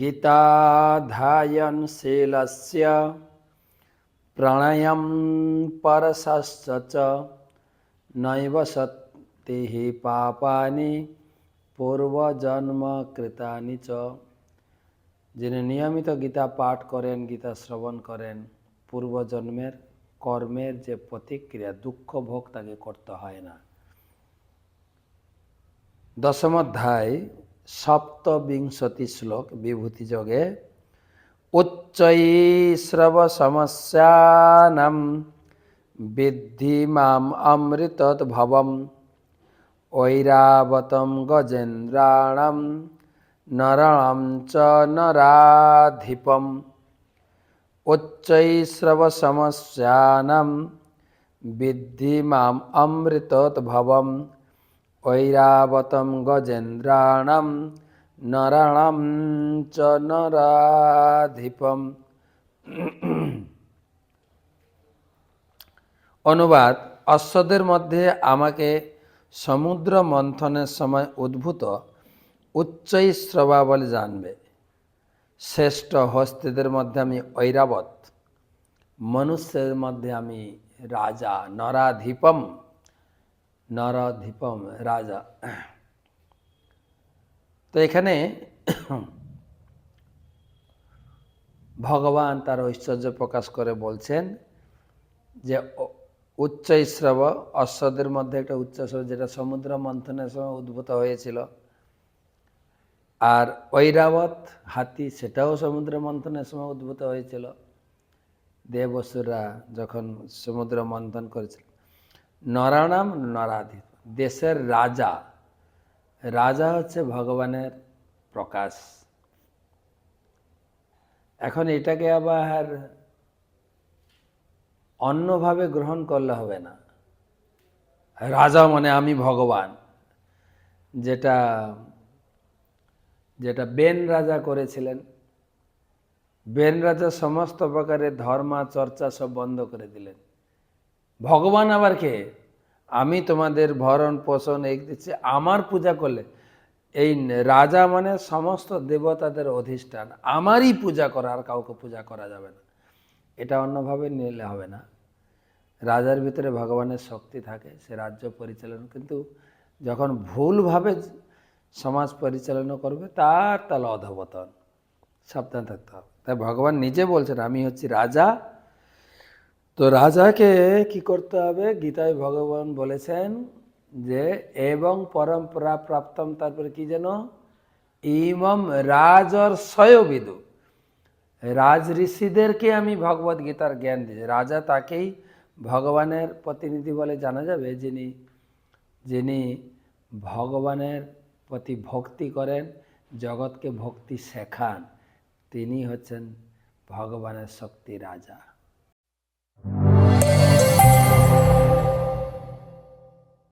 गीताध्यायनशीलस्य प्रणयं परशश्च च नैव सत्तिः पापानि পূর্বজন্মকৃতানি চ যিনি নিয়মিত গীতা পাঠ করেন গীতা শ্রবণ করেন পূর্বজন্মের কর্মের যে প্রতিক্রিয়া দুঃখ ভোগ তাকে করতে হয় না দশম অধ্যায় সপ্তবিংশতি শ্লোক বিভূতি যোগে উচ্চৈশ্রব সমস্যানাম বিদ্ধি মাম অমৃতৎ ভবম, ঐরাবতম গজেন্দ্রাণম নরণম চ নরাধিপম। উচ্চৈশ্রব সমস্যানাম বিদ্ধি মাম অমৃতৎ গজেন্দ্রাণম, নরণম চ নরাধিপম। অনুবাদ, অশ্বদের মধ্যে আমাকে সমুদ্র মন্থনের সময় উদ্ভূত উচ্চৈশ্রবা বলে জানবে। শ্রেষ্ঠ হস্তিদের মধ্যে আমি ঐরাবত, মনুষ্যের মধ্যে আমি রাজা নরাধিপম। নরাধিপম রাজা। তো এখানে ভগবান তার ঐশ্বর্য প্রকাশ করে বলছেন যে উচ্চ উচ্চৈশ্রব অশ্বদের মধ্যে একটা উচ্চস্রব যেটা সমুদ্র মন্থনের সময় উদ্ভূত হয়েছিল। আর ঐরাবত হাতি, সেটাও সমুদ্র মন্থনের সময় উদ্ভূত হয়েছিল। দেবসুরা যখন সমুদ্র মন্থন করেছিল নরানাম নরাধি দেশের রাজা রাজা হচ্ছে ভগবানের প্রকাশ এখন এটাকে আবার অন্যভাবে গ্রহণ করলে হবে না রাজা মানে আমি ভগবান যেটা যেটা বেন রাজা করেছিলেন বেন রাজা সমস্ত প্রকারের ধর্মা চর্চা সব বন্ধ করে দিলেন ভগবান আবার কে? আমি তোমাদের ভরণ পোষণ এই দিচ্ছি, আমার পূজা করলে। এই রাজা মানে সমস্ত দেবতাদের অধিষ্ঠান, আমারই পূজা করা, আর কাউকে পূজা করা যাবে না। এটা অন্যভাবে নিলে হবে না। রাজার ভিতরে ভগবানের শক্তি থাকে, সে রাজ্য পরিচালনা, কিন্তু যখন ভুলভাবে সমাজ পরিচালনা করবে, তার তাহলে অধবতন সাবধান থাকতে হবে। তাই ভগবান নিজে বলছেন, আমি হচ্ছি রাজা তো রাজাকে কি করতে হবে? গীতায় ভগবান বলেছেন যে, এবং পরম্পরা প্রাপ্তম তারপরে কি যেন? ইমম রাজর সয়বিদু। রাজ ঋষিদেরকে আমি ভগবত গীতার জ্ঞান দিয়েছি। রাজা তাকেই ভগবানের প্রতিনিধি বলে জানা যাবে, যিনি যিনি ভগবানের প্রতি ভক্তি করেন, জগৎকে ভক্তি শেখান। তিনি হচ্ছেন ভগবানের শক্তি রাজা।